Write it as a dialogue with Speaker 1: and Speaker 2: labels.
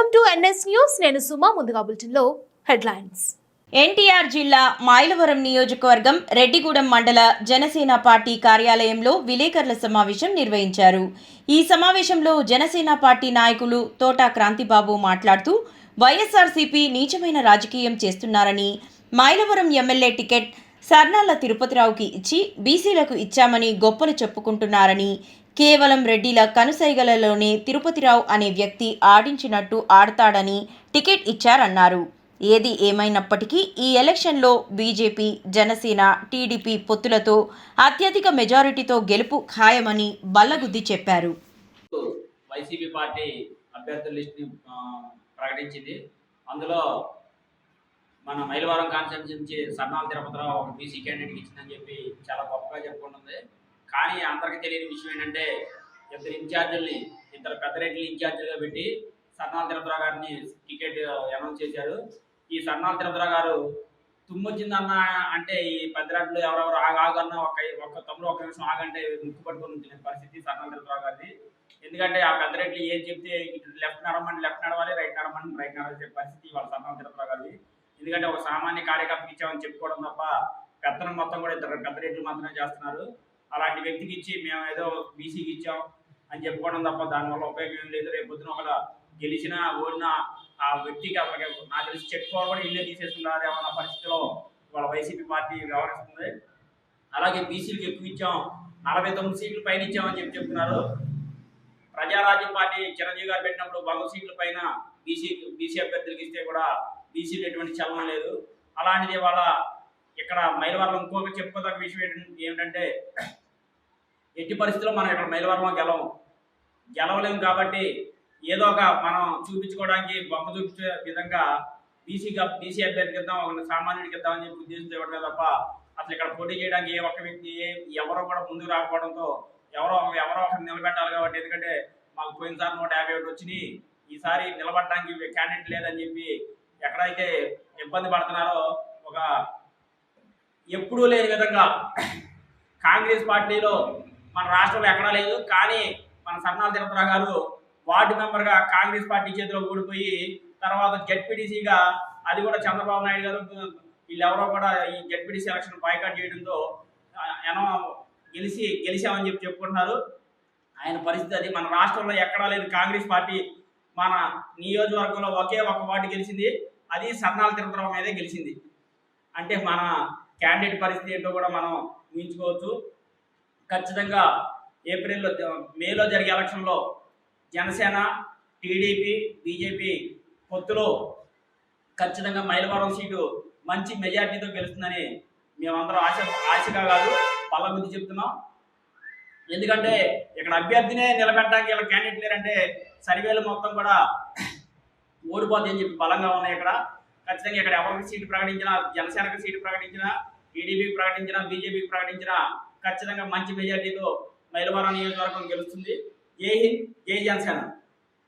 Speaker 1: NS news. నేను సుమా ముందుగా బులెటిన్లో హెడ్లైన్స్.
Speaker 2: ఎన్టీఆర్ జిల్లా మాయలవరం నియోజకవర్గం రెడ్డిగూడెం మండల జనసేన పార్టీ కార్యాలయంలో విలేకరుల సమావేశం నిర్వహించారు. ఈ సమావేశంలో జనసేన పార్టీ నాయకులు తోటా క్రాంతిబాబు మాట్లాడుతూ వైఎస్ఆర్సీపీ నీచమైన రాజకీయం చేస్తున్నారని మాయిలవరం ఎమ్మెల్యే టికెట్ సర్నాల తిరుపతిరావుకి ఇచ్చి బీసీలకు ఇచ్చామని గొప్పలు చెప్పుకుంటున్నారని కేవలం రెడ్డిల కనుసైగలలోనే తిరుపతిరావు అనే వ్యక్తి ఆడించినట్టు ఆడతాడని టికెట్ ఇచ్చారన్నారు. ఏది ఏమైనప్పటికీ ఈ ఎలక్షన్లో బీజేపీ జనసేన టీడీపీ పొత్తులతో అత్యధిక మెజారిటీతో గెలుపు ఖాయమని బల్లగుద్ది చెప్పారు.
Speaker 3: వైసీపీ పార్టీ అభ్యర్థుల లిస్ట్ని ప్రకటించింది. అందులో మన మైలవరం కాన్స్టిట్యూన్సీ నుంచి సన్నాల తిరుపతిరావు ఒక బీసీ క్యాండిడేట్కి ఇచ్చిందని చెప్పి చాలా గొప్ప కానీ అందరికీ తెలియని విషయం ఏంటంటే ఇద్దరు ఇన్ఛార్జీల్ని ఇద్దరు పెద్ద రెడ్లు ఇన్ఛార్జీలుగా పెట్టి సర్నాల్ తిరుపతిరావు గారిని టికెట్ అనౌన్స్ చేశారు. ఈ సర్నాల్ తిరుపతిరావు గారు తుమ్మొచ్చిందన్న అంటే ఈ పెద్దరాట్లు ఎవరెవరు ఆగన్న ఒక ఒక్క తమ్ముడు ఒక నిమిషం ఆగంటే ముక్కు పట్టుకొని పరిస్థితి సర్నాల్ తిరుపతిరావు గారిది. ఎందుకంటే ఆ పెద్ద రెడ్లు ఏం చెప్తే లెఫ్ట్ నడమని లెఫ్ట్ నడవాలి రైట్ నడమని రైట్ నడవాలి చెప్పే పరిస్థితి వాళ్ళ సర్నాల్ తిరుపతిరావు గారిది. ఎందుకంటే ఒక సామాన్య కార్యకర్తకి ఇచ్చామని చెప్పుకోవడం తప్ప పెత్తనం మొత్తం కూడా ఇద్దరు పెద్ద రెడ్లు మాత్రమే చేస్తున్నారు. అలాంటి వ్యక్తికి ఇచ్చి మేము ఏదో బీసీకి ఇచ్చాం అని చెప్పుకోవడం తప్ప దానివల్ల ఉపయోగం ఏం లేదు. రేపు పొద్దున ఒకళ్ళ గెలిచినా ఓడినా ఆ వ్యక్తికి అప్పటికే నాకు తెలిసి చెక్ కూడా ఇల్లే తీసేసుకున్నారేమో అన్న పరిస్థితిలో వాళ్ళ వైసీపీ పార్టీ వ్యవహరిస్తుంది. అలాగే బీసీలకు ఎక్కువ ఇచ్చాం నలభై తొమ్మిది సీట్లు పైన ఇచ్చామని చెప్పి చెప్తున్నారు. ప్రజారాజ్యం పార్టీ చిరంజీవి గారు పెట్టినప్పుడు వంద సీట్ల పైన బీసీ బీసీ అభ్యర్థులకు ఇస్తే కూడా బీసీలు ఎటువంటి చలనం లేదు. అలాంటిది వాళ్ళ ఇక్కడ మైలవరం ఇంకొక చెప్పుకోదగ్గ విషయం ఏంటంటే- ఏమిటంటే ఎట్టి పరిస్థితుల్లో మనం ఇక్కడ మైలవరంలో గెలవం. గెలవలేము కాబట్టి ఏదో ఒక మనం చూపించుకోవడానికి బొమ్మ చూపించే విధంగా బీసీ బీసీ అభ్యర్థికి ఇద్దాం ఒక సామాన్యుడికి ఇద్దామని చెప్పి ఉద్దేశంతో ఇవ్వడమే తప్ప అసలు ఇక్కడ పోటీ చేయడానికి ఏ ఒక్క వ్యక్తి ఏ- ఎవరో కూడా ముందుకు రాకపోవడంతో ఎవరో ఎవరో ఒకరిని నిలబెట్టాలి కాబట్టి ఎందుకంటే మాకు పోయినసారి నూట యాభై ఒకటి వచ్చినాయి. ఈసారి నిలబడడానికి క్యాండిడేట్ లేదని చెప్పి ఎక్కడైతే ఇబ్బంది పడుతున్నారో ఒక ఎప్పుడూ లేని విధంగా కాంగ్రెస్ పార్టీలో మన రాష్ట్రంలో ఎక్కడా లేదు. కానీ మన సన్నాల తిరుపతిరావు గారు వార్డు మెంబర్గా కాంగ్రెస్ పార్టీ చేతిలో ఓడిపోయి తర్వాత జడ్పీటీసీగా అది కూడా చంద్రబాబు నాయుడు గారు వీళ్ళెవరో కూడా ఈ జడ్పీటీసీ ఎలక్షన్ బాయ్కాట్ చేయడంతో ఎనో గెలిచి గెలిచామని చెప్పి చెప్పుకుంటున్నారు. ఆయన పరిస్థితి అది. మన రాష్ట్రంలో ఎక్కడా లేదు కాంగ్రెస్ పార్టీ మన నియోజకవర్గంలో ఒకే ఒక వార్డు గెలిచింది. అది సన్నాల తిరుపతిరావు మీదే గెలిచింది. అంటే మన క్యాండిడేట్ పరిస్థితి ఏంటో కూడా మనం ఊహించుకోవచ్చు. ఖచ్చితంగా ఏప్రిల్లో మేలో జరిగే ఎలక్షన్లో జనసేన టీడీపీ బీజేపీ పొత్తులో ఖచ్చితంగా మైలవరం సీటు మంచి మెజార్టీతో గెలుస్తుందని మేమందరం ఆశ ఆశగా కాదు బల్లగుద్ది చెప్తున్నాం. ఎందుకంటే ఇక్కడ అభ్యర్థినే నిలబెట్టడానికి ఇలా క్యాండిడేట్ లేరంటే సర్వేలు మొత్తం కూడా ఓడిపోతాయని చెప్పి బలంగా ఉన్నాయి ఇక్కడ. ఖచ్చితంగా ఇక్కడ ఎవరికి సీటు ప్రకటించినా జనసేనకు సీటు ప్రకటించినా టీడీపీకి ప్రకటించినా బీజేపీకి ప్రకటించినా ఖచ్చితంగా మంచి మెజార్టీతో మైలవరం నియోజకవర్గం గెలుస్తుంది. జై హింద్ జై జనసేన.